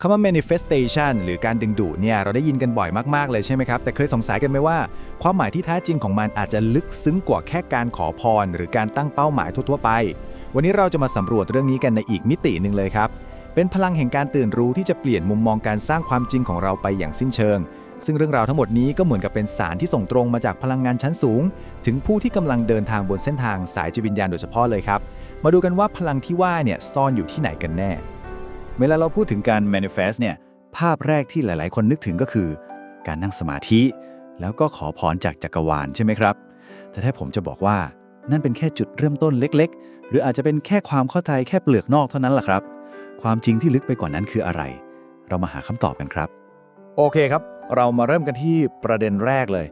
คำว่า manifestation หรือการดึงดูดเนี่ยเราได้ยินกันบ่อยมากๆเลยใช่ไหมครับ แต่เคยสงสัยกันไหมว่า ความหมายที่แท้จริงของมันอาจจะลึกซึ้งกว่าแค่การขอพร หรือการตั้งเป้าหมายทั่วๆไป วันนี้เราจะมาสำรวจเรื่องนี้กันในอีกมิติหนึ่งเลยครับ เป็นพลังแห่งการตื่นรู้ที่จะเปลี่ยนมุมมองการสร้างความจริงของเราไปอย่างสิ้นเชิง ซึ่งเรื่องราวทั้งหมดนี้ก็เหมือนกับเป็นสารที่ส่งตรงมาจากพลังงานชั้นสูง ถึงผู้ที่กำลังเดินทางบนเส้นทางสายจิตวิญญาณโดยเฉพาะเลยครับมาดูกันว่าพลังที่ว่าเนี่ยซ่อนอยู่ที่ไหนกันแน่ เวลาเราพูดถึงการ manifest เนี่ย ภาพแรกที่หลาย ๆ คนนึกถึงก็คือ การนั่งสมาธิ แล้วก็ขอพรจากจักรวาลใช่ไหมครับ แต่ถ้าผมจะบอกว่า นั่นเป็นแค่จุดเริ่มต้นเล็ก ๆ หรืออาจจะเป็นแค่ความเข้าใจแค่เปลือกนอกเท่านั้นแหละครับ ความจริงที่ลึกไปกว่านั้นคืออะไร เรามาหาคำตอบกันครับ โอเคครับ เรามาเริ่มกันที่ประเด็นแรกเลย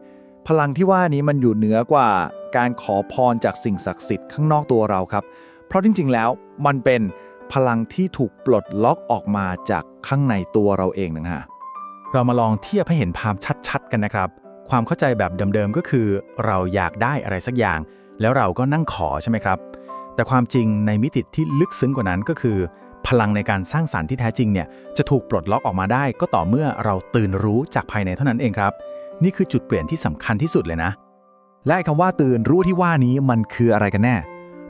พลังที่ว่านี้มันอยู่เหนือกว่าการขอพรจากสิ่งศักดิ์สิทธิ์ข้างนอกตัวเราครับ เพราะจริง ๆ แล้วมันเป็น พลังที่ถูกปลดล็อกออกมาจากข้างในตัวเราเองนะฮะเรามาลองเทียบให้เห็นภาพชัดๆ กันนะครับ ความเข้าใจแบบเดิมๆก็คือ เราอยากได้อะไรสักอย่าง แล้วเราก็นั่งขอใช่ไหมครับ แต่ความจริงในมิติที่ลึกซึ้งกว่านั้นก็คือ พลังในการสร้างสรรค์ที่แท้จริงเนี่ยจะถูกปลดล็อกออกมาได้ ก็ต่อเมื่อเราตื่นรู้จากภายในเท่านั้นเองครับ นี่คือจุดเปลี่ยนที่สำคัญที่สุดเลยนะและคำว่าตื่นรู้ที่ว่านี้มันคืออะไรกันแน่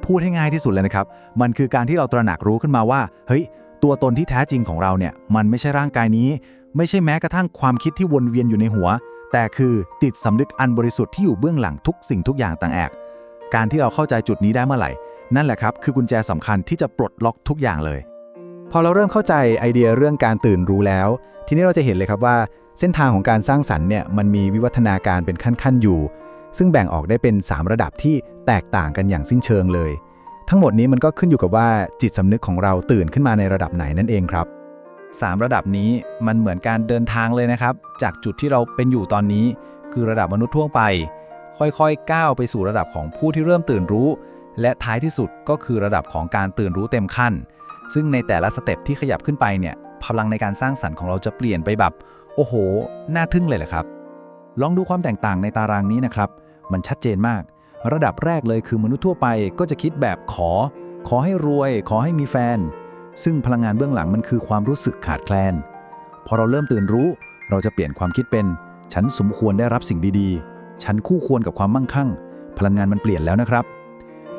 พูดให้ง่ายที่สุดเลยนะครับ มันคือการที่เราตระหนักรู้ขึ้นมาว่า เฮ้ย ตัวตนที่แท้จริงของเราเนี่ย มันไม่ใช่ร่างกายนี้ ไม่ใช่แม้กระทั่งความคิดที่วนเวียนอยู่ในหัว แต่คือติดสำนึกอันบริสุทธิ์ที่อยู่เบื้องหลังทุกสิ่งทุกอย่างต่างแอก การที่เราเข้าใจจุดนี้ได้เมื่อไหร่ นั่นแหละครับ คือกุญแจสำคัญที่จะปลดล็อกทุกอย่างเลย พอเราเริ่มเข้าใจไอเดียเรื่องการตื่นรู้แล้ว ทีนี้เราจะเห็นเลยครับว่า เส้นทางของการสร้างสรรค์เนี่ย มันมีวิวัฒนาการเป็นขั้นๆอยู่ ซึ่งแบ่งออกได้เป็น 3 ระดับที่แตกต่างกันอย่างสิ้นเชิงเลย ทั้งหมดนี้มันก็ขึ้นอยู่กับว่าจิตสำนึกของเราตื่นขึ้นมาในระดับไหนนั่นเองครับ 3 ระดับนี้มันเหมือนการเดินทางเลยนะครับ จากจุดที่เราเป็นอยู่ตอนนี้ คือระดับมนุษย์ทั่วไป ค่อยๆ ก้าวไปสู่ระดับของผู้ที่เริ่มตื่นรู้ และท้ายที่สุดก็คือระดับของการตื่นรู้เต็มขั้น ซึ่งในแต่ละสเต็ปที่ขยับขึ้นไปเนี่ยพลังในการสร้างสรรค์ของเราจะเปลี่ยนไปแบบโอ้โห น่าทึ่งเลยแหละครับ ลองดูความแตกต่างในตารางนี้นะครับ มันชัดเจนมาก ระดับแรกเลยคือมนุษย์ทั่วไปก็จะคิดแบบขอ ขอให้รวย ขอให้มีแฟน ซึ่งพลังงานเบื้องหลังมันคือความรู้สึกขาดแคลน พอเราเริ่มตื่นรู้ เราจะเปลี่ยนความคิดเป็น ฉันสมควรได้รับสิ่งดีๆ ฉันคู่ควรกับความมั่งคั่ง พลังงานมันเปลี่ยนแล้วนะครับ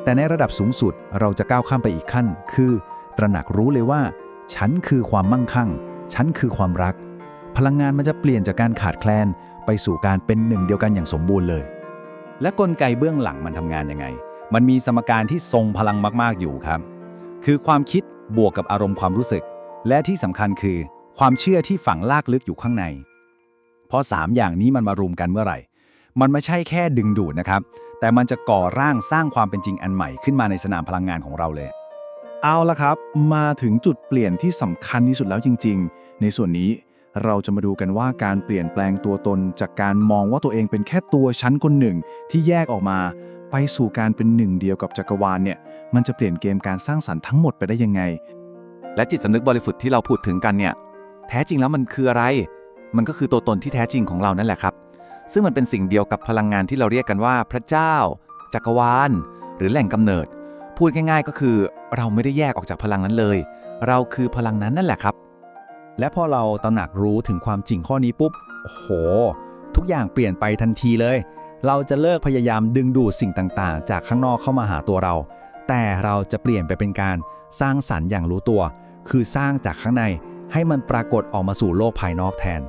แต่ในระดับสูงสุดเราจะก้าวข้ามไปอีกขั้น คือ ตระหนักรู้เลยว่า ฉันคือความมั่งคั่ง ฉันคือความรัก พลังงานมันจะเปลี่ยนจากการขาดแคลนไปสู่การเป็นหนึ่งเดียวกันอย่างสมบูรณ์เลย และกลไกเบื้องหลังมันทำงานยังไง มันมีสมการที่ทรงพลังมาก ๆ อยู่ครับ คือความคิดบวกกับอารมณ์ความรู้สึก และที่สำคัญคือ ความเชื่อที่ฝังลากลึกอยู่ข้างใน เพอ3อย่างนี้มันมารวมกันเมื่อไหร่ มันไม่ใช่แค่ดึงดูดนะครับ แต่มันจะก่อร่างสร้างความเป็นจริงอันใหม่ขึ้นมาในสนามพลังงานของเราเลย เอาละครับ มาถึงจุดเปลี่ยนที่สำคัญที่สุดแล้วจริง ๆ ในส่วนนี้ เราจะมาดูกันว่าการเปลี่ยนแปลงตัวตนจากการมองว่าตัวเองเป็นแค่ตัวชั้นคนหนึ่ง ที่แยกออกมา ไปสู่การเป็นหนึ่งเดียวกับจักรวาลเนี่ย มันจะเปลี่ยนเกมการสร้างสรรค์ทั้งหมดไปได้ยังไง และจิตสำนึกบริสุทธิ์ที่เราพูดถึงกันเนี่ย แท้จริงแล้วมันคืออะไร มันก็คือตัวตนที่แท้จริงของเรานั่นแหละครับ ซึ่งมันเป็นสิ่งเดียวกับพลังงานที่เราเรียกกันว่าพระเจ้า จักรวาล หรือแหล่งกำเนิด พูดง่าย ๆ ก็คือ เราไม่ได้แยกออกจากพลังนั้นเลย เราคือพลังนั้นนั่นแหละครับ และพอเราตระหนักรู้ถึงความจริงข้อนี้ปุ๊บ โอ้โห ทุกอย่างเปลี่ยนไปทันทีเลย เราจะเลิกพยายามดึงดูดสิ่งต่างๆ จากข้างนอกเข้ามาหาตัวเรา แต่เราจะเปลี่ยนไปเป็นการสร้างสรรค์อย่างรู้ตัว คือสร้างจากข้างในให้มันปรากฏออกมาสู่โลกภายนอกแทน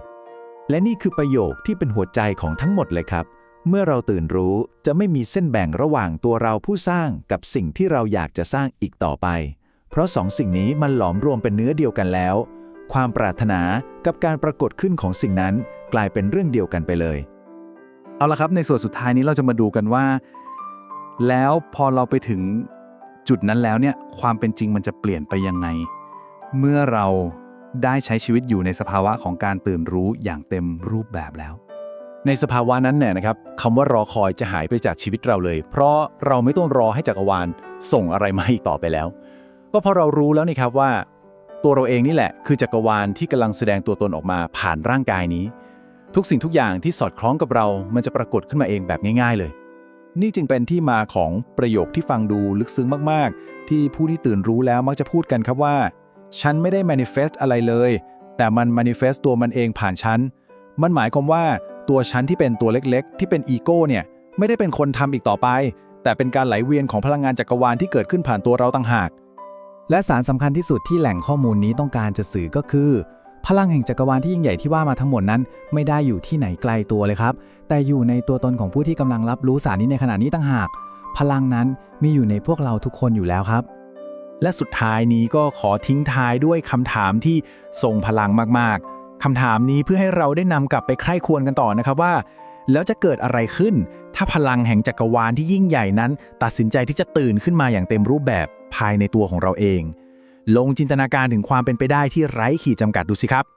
และนี่คือประโยคที่เป็นหัวใจของทั้งหมดเลยครับ เมื่อเราตื่นรู้จะไม่มีเส้นแบ่งระหว่างตัวเราผู้สร้างกับสิ่งที่เราอยากจะสร้างอีกต่อไป เพราะสองสิ่งนี้มันหลอมรวมเป็นเนื้อเดียวกันแล้ว ความปรารถนากับการปรากฏขึ้นของสิ่งนั้นกลายเป็นเรื่องเดียวกันไปเลย เอาละครับในส่วนสุดท้ายนี้เราจะมาดูกันว่า แล้วพอเราไปถึงจุดนั้นแล้วเนี่ยความเป็นจริงมันจะเปลี่ยนไปยังไง เมื่อเราได้ใช้ชีวิตอยู่ในสภาวะของการตื่นรู้อย่างเต็มรูปแบบแล้ว ในสภาวะนั้นเนี่ยนะครับคำว่ารอคอยจะหายไปจากชีวิตเราเลย เพราะเราไม่ต้องรอให้จักรวาลส่งอะไรมาอีกต่อไปแล้ว ก็พราะเรารู้แล้วนี่ครับว่า ตัวเราเองนี่แหละ คือจักรวาลที่กำลังแสดงตัวตนออกมาผ่านร่างกายนี้ ทุกสิ่งทุกอย่างที่สอดคล้องกับเรา มันจะปรากฏขึ้นมาเองแบบง่าย ๆ เลย นี่จึงเป็นที่มาของประโยคที่ฟังดูลึกซึ้งมากๆ ที่ผู้ที่ตื่นรู้แล้วมักจะพูดกันครับว่า ฉันไม่ได้ manifest อะไรเลย แต่มัน manifest ตัวมันเองผ่านฉัน มันหมายความว่าตัวฉันที่เป็นตัวเล็กๆ ที่เป็นอีโก้เนี่ยไม่ได้เป็นคนทำอีกต่อไป แต่เป็นการไหลเวียนของพลังงานจักรวาลที่เกิดขึ้นผ่านตัวเราต่างหาก และสารสำคัญที่สุดที่แหล่งข้อมูลนี้ต้องการจะสื่อก็คือ พลังแห่งจักรวาลที่ยิ่งใหญ่ที่ว่ามาทั้งหมดนั้น ไม่ได้อยู่ที่ไหนไกลตัวเลยครับ แต่อยู่ในตัวตนของผู้ที่กำลังรับรู้สารนี้ในขณะนี้ต่างหาก พลังนั้นมีอยู่ในพวกเราทุกคนอยู่แล้วครับ และสุดท้ายนี้ก็ขอทิ้งท้ายด้วยคำถามที่ทรงพลังมากๆคำถามนี้เพื่อให้เราได้นำกลับไปใคร่ควรกันต่อนะครับว่า แล้วจะเกิดอะไรขึ้น ถ้าพลังแห่งจักรวาลที่ยิ่งใหญ่นั้น ตัดสินใจที่จะตื่นขึ้นมาอย่างเต็มรูปแบบ ภายในตัวของเราเอง ลงจินตนาการถึงความเป็นไปได้ที่ไร้ขีดจำกัดดูสิครับ